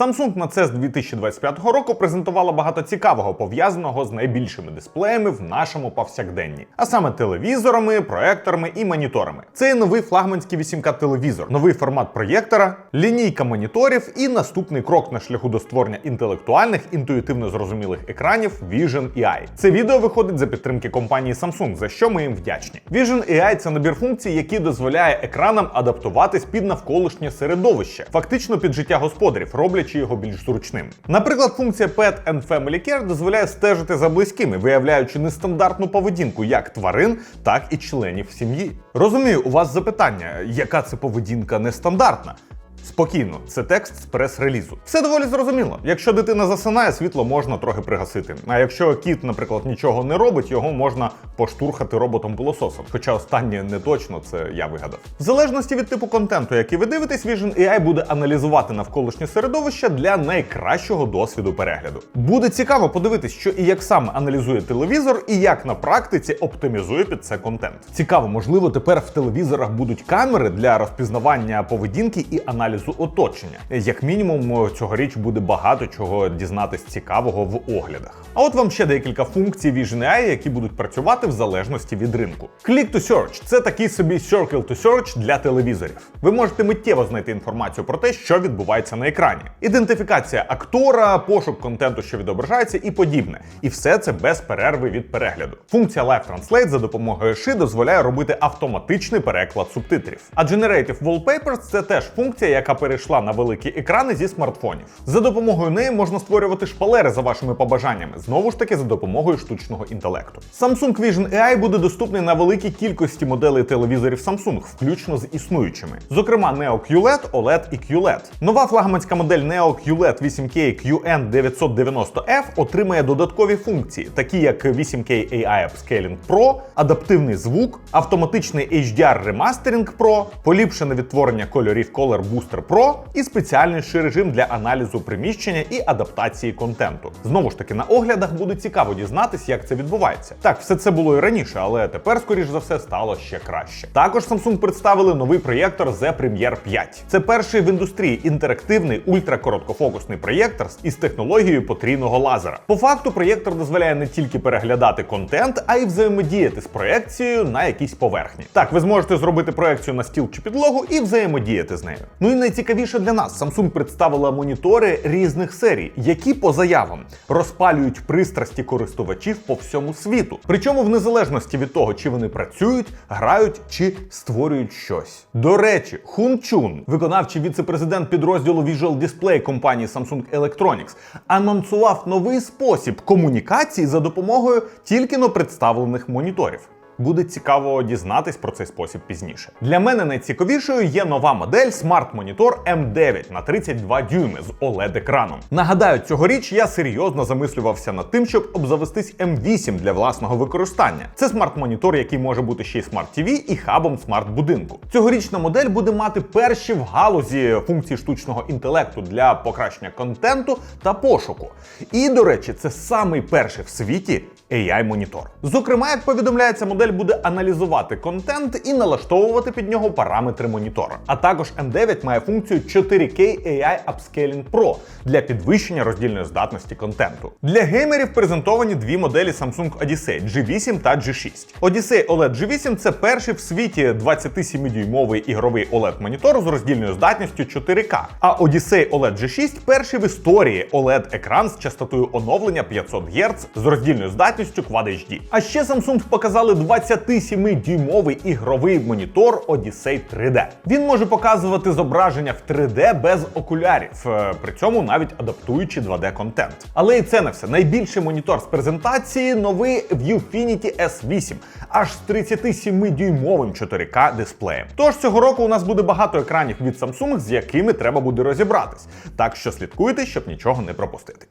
Samsung на CES 2025 року презентувала багато цікавого пов'язаного з найбільшими дисплеями в нашому повсякденні, а саме телевізорами, проекторами і моніторами. Це є новий флагманський 8К телевізор, новий формат проєктора, лінійка моніторів і наступний крок на шляху до створення інтелектуальних, інтуїтивно зрозумілих екранів Vision AI. Це відео виходить за підтримки компанії Samsung, за що ми їм вдячні. Vision AI – це набір функцій, який дозволяє екранам адаптуватись під навколишнє середовище, фактично під життя господарів, роблячи його більш зручним. Наприклад, функція Pet and Family Care дозволяє стежити за близькими, виявляючи нестандартну поведінку як тварин, так і членів сім'ї. Розумію, у вас запитання, яка це поведінка нестандартна? Спокійно, це текст з прес-релізу. Все доволі зрозуміло. Якщо дитина засинає, світло можна трохи пригасити. А якщо кіт, наприклад, нічого не робить, його можна поштурхати роботом пилососом. Хоча останнє не точно, це я вигадав. В залежності від типу контенту, який ви дивитесь, Vision AI буде аналізувати навколишнє середовище для найкращого досвіду перегляду. Буде цікаво подивитись, що і як саме аналізує телевізор, і як на практиці оптимізує під це контент. Цікаво, можливо, тепер в телевізорах будуть камери для розпізнавання поведінки і аналізу оточення. Як мінімум, цьогоріч буде багато чого дізнатись цікавого в оглядах. А от вам ще декілька функцій Vision AI, які будуть працювати в залежності від ринку. Click to Search – це такий собі Circle to Search для телевізорів. Ви можете миттєво знайти інформацію про те, що відбувається на екрані. Ідентифікація актора, пошук контенту, що відображається, і подібне. І все це без перерви від перегляду. Функція Live Translate за допомогою ши дозволяє робити автоматичний переклад субтитрів. А Generative Wallpapers – це теж функція, яка перейшла на великі екрани зі смартфонів. За допомогою неї можна створювати шпалери за вашими побажаннями, знову ж таки за допомогою штучного інтелекту. Samsung Vision AI буде доступний на великій кількості моделей телевізорів Samsung, включно з існуючими, зокрема Neo QLED, OLED і QLED. Нова флагманська модель Neo QLED 8K QN990F отримає додаткові функції, такі як 8K AI Upscaling Pro, адаптивний звук, автоматичний HDR Remastering Pro, поліпшене відтворення кольорів Color Booster Pro і спеціальніший режим для аналізу приміщення і адаптації контенту. Знову ж таки, на оглядах буде цікаво дізнатись, як це відбувається. Так, все це було і раніше, але тепер, скоріш за все, стало ще краще. Також Samsung представили новий проєктор Z Premier 5. Це перший в індустрії інтерактивний ультракороткофокусний проєктор із технологією потрійного лазера. По факту, проєктор дозволяє не тільки переглядати контент, а й взаємодіяти з проекцією на якійсь поверхні. Так, ви зможете зробити проекцію на стіл чи підлогу і взаємодіяти з нею. Ну і найцікавіше для нас, Samsung представила монітори різних серій, які по заявам розпалюють пристрасті користувачів по всьому світу. Причому в незалежності від того, чи вони працюють, грають чи створюють щось. До речі, Хун Чун, виконавчий віце-президент підрозділу Visual Display компанії Samsung Electronics, анонсував новий спосіб комунікації за допомогою тільки но представлених моніторів. Буде цікаво дізнатись про цей спосіб пізніше. Для мене найцікавішою є нова модель Smart Monitor M9 на 32 дюйми з oled екраном. Нагадаю, цьогоріч я серйозно замислювався над тим, щоб обзавестись M8 для власного використання. Це смарт-монітор, який може бути ще й Smart TV і хабом смарт-будинку. Цьогорічна модель буде мати перші в галузі функції штучного інтелекту для покращення контенту та пошуку. І, до речі, це самий перший в світі AI-монітор. Зокрема, як повідомляється, модель буде аналізувати контент і налаштовувати під нього параметри монітора. А також M9 має функцію 4K AI Upscaling Pro для підвищення роздільної здатності контенту. Для геймерів презентовані дві моделі Samsung Odyssey G8 та G6. Odyssey OLED G8 це перший в світі 27-дюймовий ігровий OLED монітор з роздільною здатністю 4К. А Odyssey OLED G6 перший в історії OLED екран з частотою оновлення 500 Гц з роздільною здатністю Quad HD. А ще Samsung показали 27-дюймовий ігровий монітор Odyssey 3D. Він може показувати зображення в 3D без окулярів, е, при цьому навіть адаптуючи 2D контент. Але і це не все. Найбільший монітор з презентації новий Viewfinity S8, аж з 37-дюймовим 4К дисплеєм. Тож цього року у нас буде багато екранів від Samsung, з якими треба буде розібратись. Так що слідкуйте, щоб нічого не пропустити.